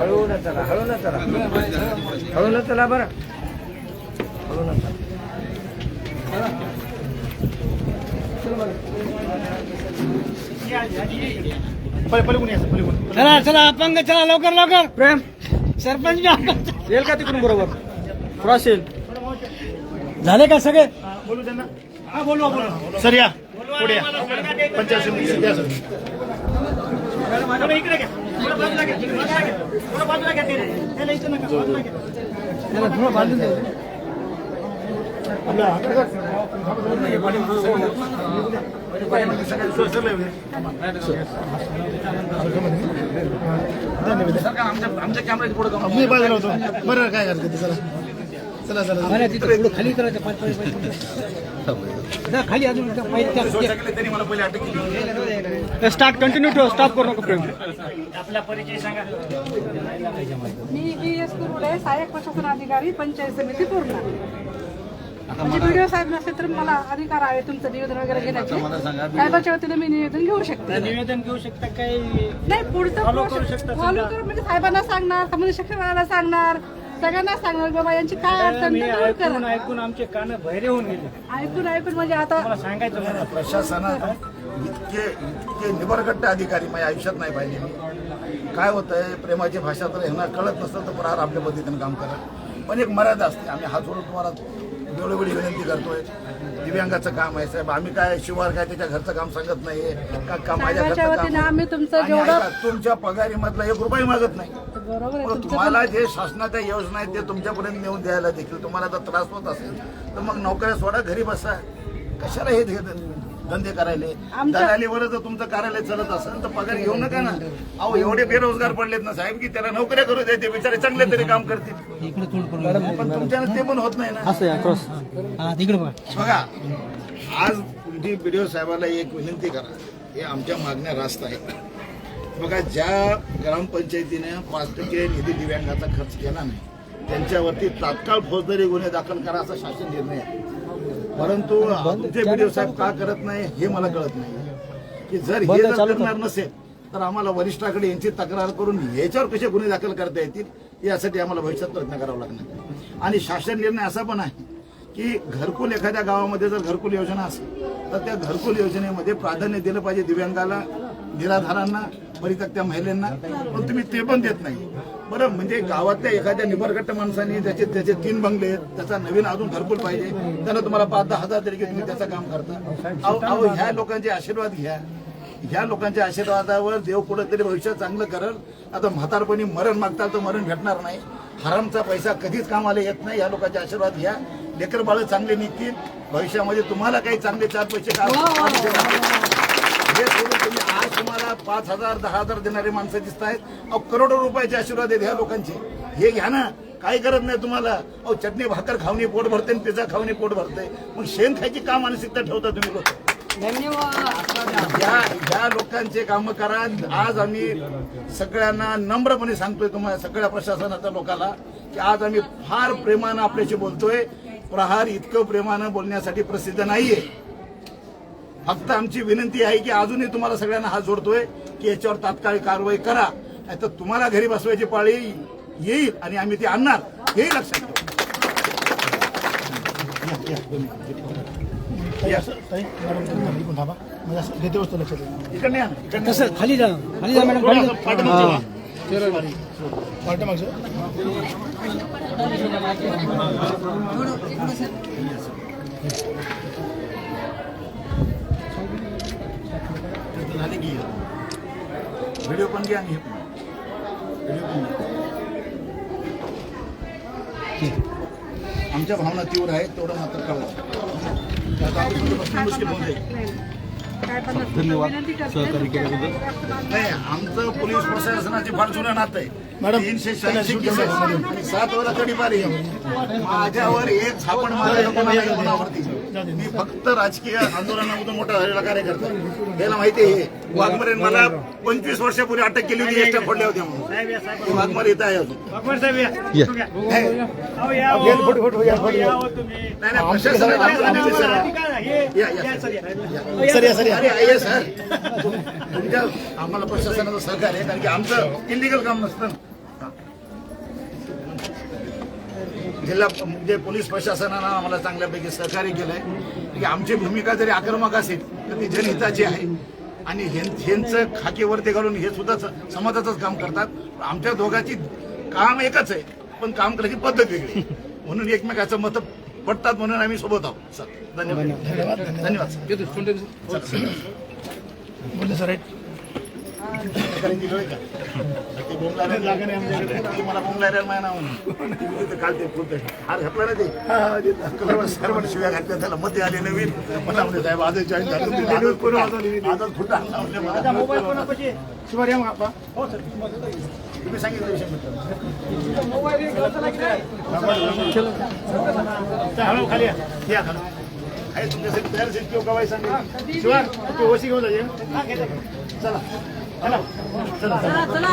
हळू न चला. हळू न चला हळू न चला. बरं हळू न चला चला चला अपंग चला लवकर लवकर. प्रेम. सरपंच. येईल का तिकडून बरोबर? क्रॉस येईल. झाले का सगळे? सर या. पुढे पंचायत समिती या सर त्याला थोडं बांधून द्या. मी बाजूला होतो बरं काय करते चला चला चला मला तिथं थोडं खाली करायचं पाच पाच पाच जा, खाली अजून एकदा पाय- त्या- स्टार्ट कंटिन्यू ठेव स्टॉप करू नको प्रेम. मी बी एस कुरुडे सहाय्यक प्रशासन अधिकारी पंचायत समिती पूर्ण. म्हणजे व्हिडिओ साहेब नसते तर मला अधिकार आहे तुमचं निवेदन वगैरे घेण्याचे. साहेबाच्या वतीने मी निवेदन घेऊ शकते. निवेदन घेऊ शकता काही नाही पुढचं फॉलो कर म्हणजे साहेबांना सांगणार संबंधित शिक्षकांना सांगणार. सगळ्यांना सांगणार बाबा यांची काय अडचण मी दूर ऐकून करा. ऐकून आमचे कान बहिरे होऊन गेले. ऐकून ऐकून म्हणजे आता मला सांगायचं मला प्रशासनात इतके इतके निबरगट्ट अधिकारी माझ्या आयुष्यात नाही पाहिले मी. काय होतंय प्रेमाची भाषा तर ह्यांना कळत नसतं तर प्रहार आपल्या पद्धतीनं काम करा पण एक मर्यादा असते. आम्ही हात जोडून तुम्हाला वेळोवेळी विनंती करतोय. दिव्यांगाचं काम आहे साहेब. आम्ही काय शिवार काय त्याच्या घरचं काम सांगत नाहीये. का का माझ्या घरचं आम्ही तुमचं आणि जेवढं ऐका, तुमच्या पगारीमधला एक रुपये मागत नाही. बरोबर आहे मग तुमचं तुम्हाला जे शासनाच्या योजना आहेत ते तुमच्यापर्यंत नेऊन द्यायला देखील तुम्हाला जर त्रास होत असेल तर मग नोकऱ्या सोडा घरी बसा. कशाला हे धे- धंदे करायले. दलालीवर जर तुमचं कार्यालय चालत असेल तर पगार घेऊ नका ना. अहो एवढे बेरोजगार पडलेत ना साहेब की त्याला नोकऱ्या करू द्या ते बिचारे चांगले तरी काम करतील. पण तुमच्यानं ते पण होत नाही ना. हा बघा. बघा आज बीडीओ साहेबाला एक विनंती करा. हे आमच्या मागण्या रास्त आहेत. बघा ज्या ग्रामपंचायतीने पाच टक्के निधी दिव्यांगाचा खर्च केला नाही त्यांच्यावरती तात्काळ फौजदारी गुन्हे दाखल करा असा शासन निर्णय आहे. परंतु आमचे बीडीओ साहेब का करत नाही हे मला कळत नाही. की जर हे जर करणार नसेल तर आम्हाला वरिष्ठाकडे यांची तक्रार करून याच्यावर कसे गुन्हे दाखल करता येतील यासाठी आम्हाला भविष्यात प्रयत्न करावा लागणार आणि शासन निर्णय असा पण आहे की घरकुल एखाद्या गावामध्ये जर घरकुल योजना असेल तर त्या घरकुल योजनेमध्ये प्राधान्य दिलं पाहिजे दिव्यांगाला निराधारांना परित्यक्त्या महिलांना पण तुम्ही ते पण देत नाही. बरं म्हणजे गावातल्या एखाद्या निबरगट्ट माणसाने त्याचे त्याचे तीन बंगले आहेत त्याचा नवीन अजून घरकुल पाहिजे त्यानं तुम्हाला पाच दहा हजार तरी तुम्ही त्याचं काम करता. अहो अहो, ह्या लोकांचे आशीर्वाद घ्या. ह्या लोकांच्या आशीर्वादावर देव कुठेतरी भविष्यात चांगलं करल. आता म्हातारपणी मरण मागता तर मरण भेटणार नाही. हरामचा पैसा कधीच कामाला येत नाही. या लोकांचे आशीर्वाद घ्या. लेकर बाळ चांगले निघतील. भविष्यामध्ये तुम्हाला काही चांगले चार पैसे हे सोडून तुम्ही आज तुम्हाला पाच हजार दहा हजार देणारे माणसं दिसत आहेत. अहो करोडो रुपयाचे आशीर्वाद आहेत ह्या लोकांचे. हे घ्या ना. काही गरज नाही तुम्हाला. अहो चटणी भाकर खावणी पोट भरते आणि पिझ्झा खावणी पोट भरते मग शेण खायची का मानसिकता ठेवता तुम्ही लोक. या या लोकांचे काम करा. आज आम्ही सगळ्यांना नम्रपणे सांगतोय तुम्हाला सगळ्या प्रशासनाच्या लोकांना की आज आम्ही फार प्रेमानं आपल्याशी बोलतोय. प्रहार इतकं प्रेमानं बोलण्यासाठी प्रसिद्ध नाहीये. फक्त आमची विनंती आहे की अजूनही तुम्हाला सगळ्यांना हात जोडतोय की याच्यावर तात्काळ कारवाई करा. नाहीतर तुम्हाला घरी बसवायची पाळी येईल आणि आम्ही ती आणणार हेही लक्षात ठेवा. म्हणजे खाली जा खाली जा मॅडम खाली झाले की व्हिडिओ पण घ्या आणि हे पण व्हिडिओ पण घ्या. आमच्या भावना तीव्र आहेत तेवढं मात्र बसणं मुश्किल होऊन जाईल करते. नाही आमचं पोलीस प्रशासनाची फार जुनं नातं आहे. मॅडम, तीनशे शहाऐंशी सात वेळा तडी पारी माझ्यावर एक झापण नाही कोणावरती. मी फक्त राजकीय आंदोलनामधून मोठा झालेला कार्यकर्ता. त्याला माहिती आहे. वाघमारे मला पंचवीस वर्षापूर्वी अटक केली होती एसट्या फोडल्या होत्या म्हणून. वाघमारे इथं आहे अजून. सर. तुमच्या आम्हाला प्रशासनाचं सहकार्य आहे कारण की आमचं इलिगल काम नसतं. जिल्हा म्हणजे पोलीस प्रशासनानं आम्हाला चांगल्यापैकी सहकार्य केलंय. की आमची भूमिका जरी आक्रमक असेल तर ती जनहिताची आहे. आणि ह्यां- ह्यांचं खाकीवरती घालून हे सुद्धा समाजाचंच काम करतात. आमच्या दोघांची काम एकच आहे पण काम करायची पद्धत वेगळी म्हणून एकमेकाचं मत पडतात म्हणून आम्ही सोबत आहोत सर. धन्यवाद. धन्यवाद. सर. बोलले ते शिव्या घातल्या त्याला मध्ये आले नवीन मला म्हणले साहेब आजच जॉईन झालं आजच फुटा- मग तुम्ही सांगितलं खाली या. आहे तुमच्यासाठी तयार किंवा ओशी घेऊन जाईल चला चला